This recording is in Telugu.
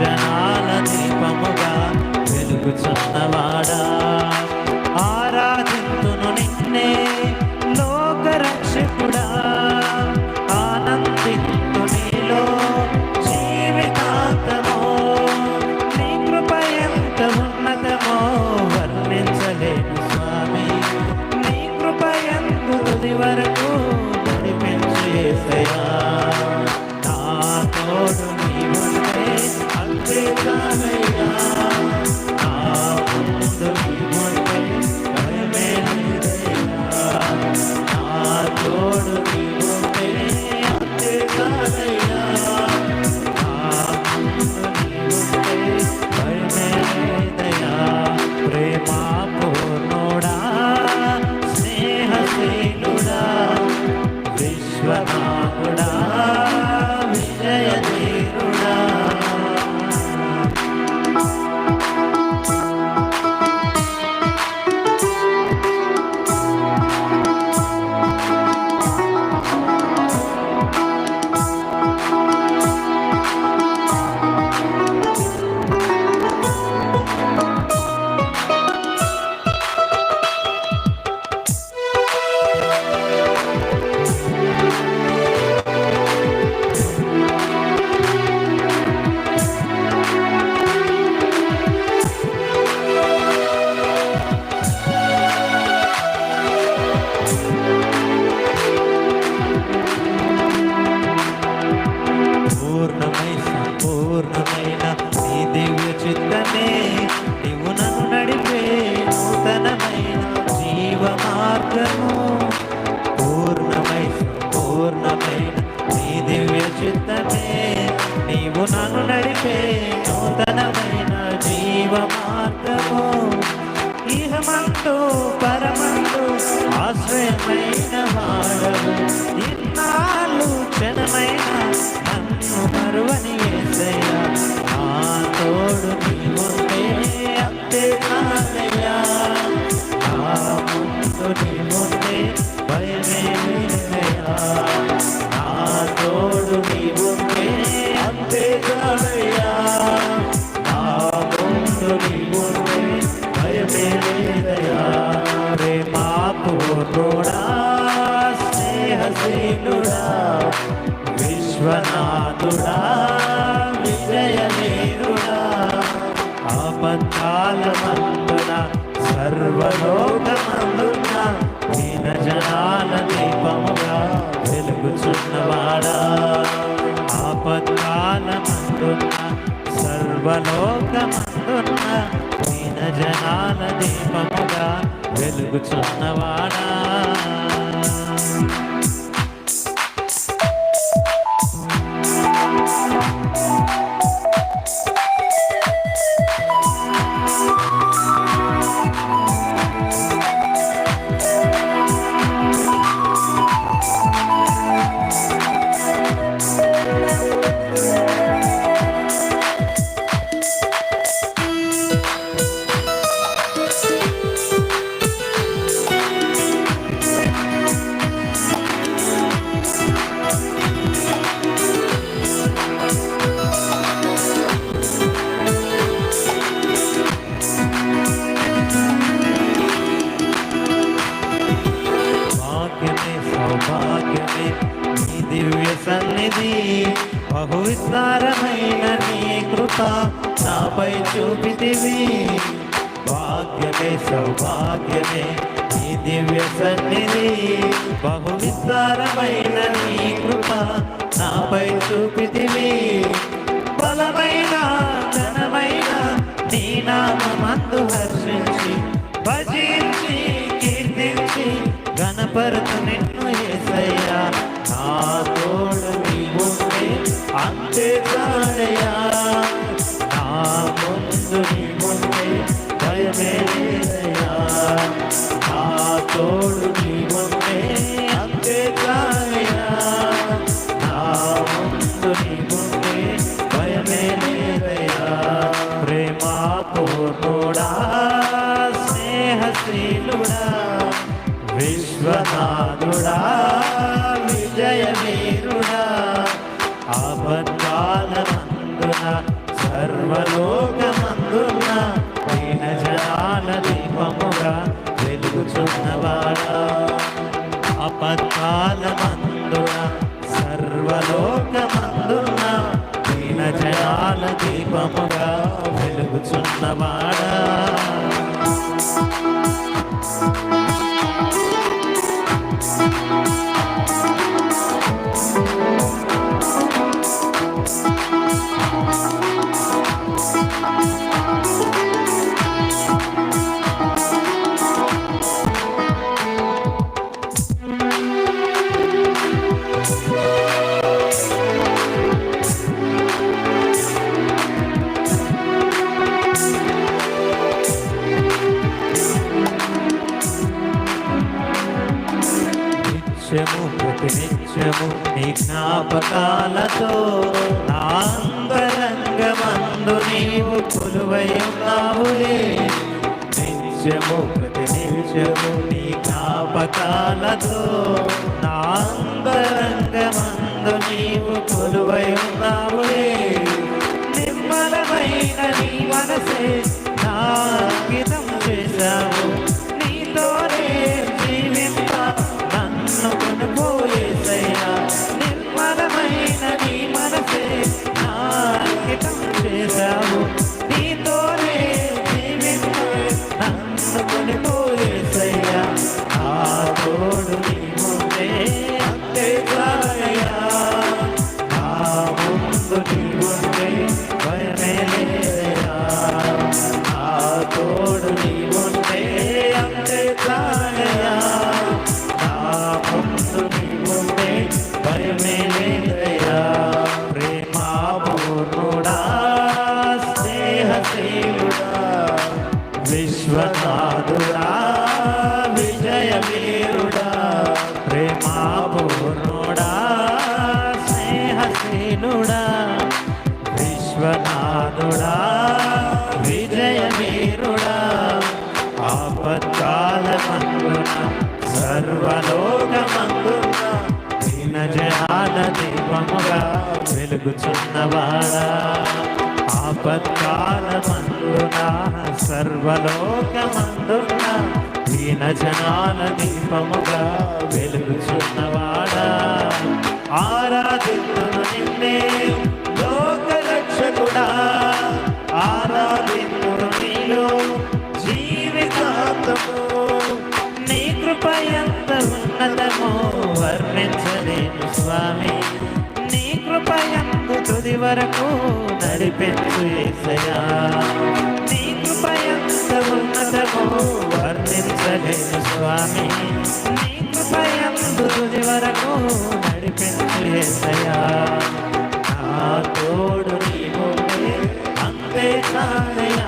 జనాల దీపముగా వెలుగుచున్నవాడా. సర్వలోకమందున్న దీన జనాల దీపముగా వెలుగుచున్నవాడా ఆపత్కాలమందున్న సర్వలోకమందున్న దీన జనాల దీపముగా వెలుగుచున్నవాడా నాపై చూపితివి. భాగ్యమే సౌభాగ్యమే నీ దివ్య సన్నిధి. బహు విస్తారమైన నీ కృప నాపై చూపితివి. బలమైన ఘనమైన నీ నామందు హర్షించి భజించి కీర్తించి గణపరతు నిన్ను ఏసయ్యా. ఆపత్కాలమందున సర్వలోకమందున దీన జనాల దీపముగా వెలుగుచున్నవాడా అపత్కాలమందున సర్వలోకమందున దీన జనాల దీపముగా వెలుగుచున్నవాడా నిత్యము నీ జ్ఞాపకాలతో నా నీవు కొలువై నిత్యము ప్రతి నిత్యము నీ జ్ఞాపకాలతో నా నీవు కొలువై దీపముగా వెలుగుచున్నవాడా? ఆపత్కాలమందున సర్వలోకమందున దీన జనాల దీపముగా వెలుగుచున్నవాడా? ఆరాధితును నిన్నే లోక రక్షకుడా ఎంత వరకు నడిపెంచు ఏసయా నీ కృప ఎంత స్వామి. నీ కృప తుది వరకు నడిపెంచు ఏసయా నా తోడు నీవు అంతే చాలయా